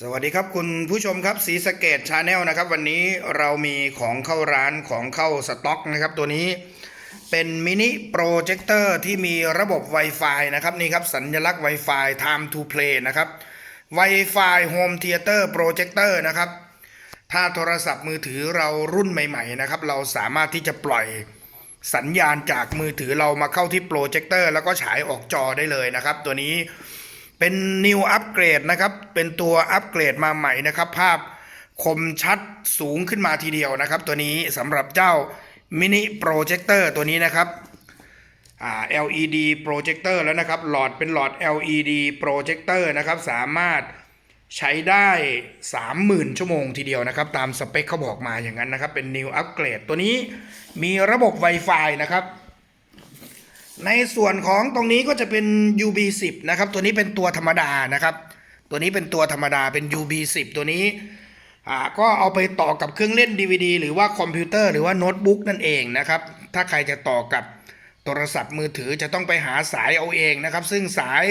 สวัสดีครับคุณผู้ชมครับสีสเกตชาแนลนะครับ วันนี้เรามีของเข้าร้านของเข้าสต็อกนะครับตัวนี้เป็นมินิโปรเจคเตอร์ที่มีระบบ Wi-Fi นะครับนี่ครับสัญลักษณ์ Wi-Fi Time to Play นะครับ Wi-Fi Home Theater Projector นะครับ ถ้าโทรศัพท์มือถือเรารุ่นใหม่ ๆ นะครับ เราสามารถที่จะปล่อยสัญญาณจากมือถือเรามาเข้าที่โปรเจคเตอร์แล้วก็ฉายออกจอได้เลยนะครับ ตัวนี้ เป็น New Upgrade นะครับ เป็นตัวอัปเกรดมาใหม่นะครับ ภาพคมชัดสูงขึ้นมาทีเดียวนะครับ ตัวนี้สำหรับเจ้า Mini Projector ตัวนี้นะครับ LED Projector แล้วนะครับ หลอดเป็นหลอด LED Projector นะครับ สามารถใช้ได้ 30,000 ชั่วโมงทีเดียวนะครับ ตามสเปคเขาบอกมาอย่างนั้นนะครับ เป็น New Upgrade ตัวนี้มีระบบ Wi-Fi นะครับ ในส่วนของตรงนี้ก็จะเป็น UB10 นะครับ ตัวนี้เป็นตัวธรรมดานะครับ ตัวนี้เป็นตัวธรรมดาเป็น UB10 ตัวนี้อ่าก็เอาไปต่อกับเครื่องเล่น DVD หรือว่าคอมพิวเตอร์หรือว่าโน้ตบุ๊กนั่นเองนะครับ ถ้าใครจะต่อกับโทรศัพท์มือถือจะต้องไปหาสายเอาเองนะครับ ซึ่งสาย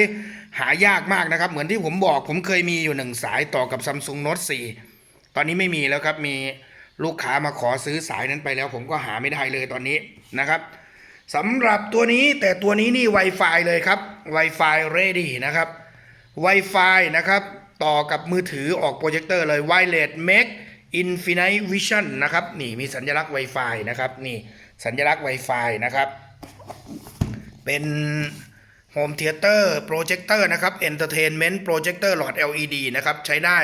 หายากมากนะครับ เหมือนที่ผมบอกผมเคยมีอยู่หนึ่งสายต่อกับ Samsung Note 4 ตอนนี้ไม่มีแล้วครับมีลูกค้ามาขอซื้อสายนั้นไปแล้ว ผมก็หาไม่ได้เลยตอนนี้นะครับ สำหรับตัวนี้แต่ตัวนี้นี่ Wi-Fi เลยครับ Wi-Fi ready นะครับ Wi-Fi นะครับ ต่อกับมือถือออกโปรเจคเตอร์เลย Wireless Make Infinite Vision นะครับ นี่มีสัญลักษณ์ Wi-Fi นะครับ นี่สัญลักษณ์ Wi-Fi นะครับ เป็น Home Theater Projector นะครับ Entertainment Projector หลอด LED นะครับ ใช้ได้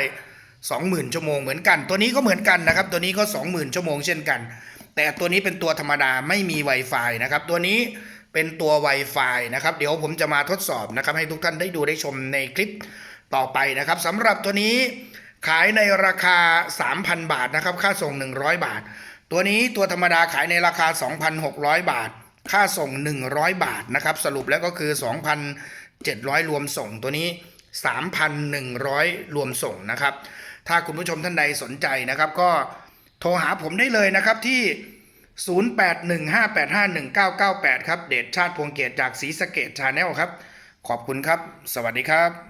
20,000 ชั่วโมงเหมือนกัน ตัวนี้ก็เหมือนกันนะครับ ตัวนี้ก็ 20,000 ชั่วโมงเช่นกัน แต่ตัวนี้เป็นตัวธรรมดาไม่มี Wi-Fi นะครับ ตัวนี้เป็นตัว Wi-Fi นะครับ เดี๋ยวผมจะมาทดสอบนะครับ ให้ทุกท่านได้ดูได้ชมในคลิปต่อไปนะครับสำหรับตัวนี้ขายในราคา 3,000 บาทนะครับ ค่าส่ง 100 บาท ตัวนี้ตัวธรรมดาขายในราคา 2,600 บาท ค่าส่ง 100 บาทนะครับ สรุปแล้วก็คือ 2,700 รวมส่งตัวนี้ 3,100 รวมส่งนะครับ ถ้าคุณผู้ชมท่านใดสนใจนะครับ ก็โทรหาผมได้เลยนะครับที่ 0815851998 ครับ เดชชาติพวงเกียรติจากศรีสะเกดชาแนลครับ ขอบคุณครับ สวัสดีครับ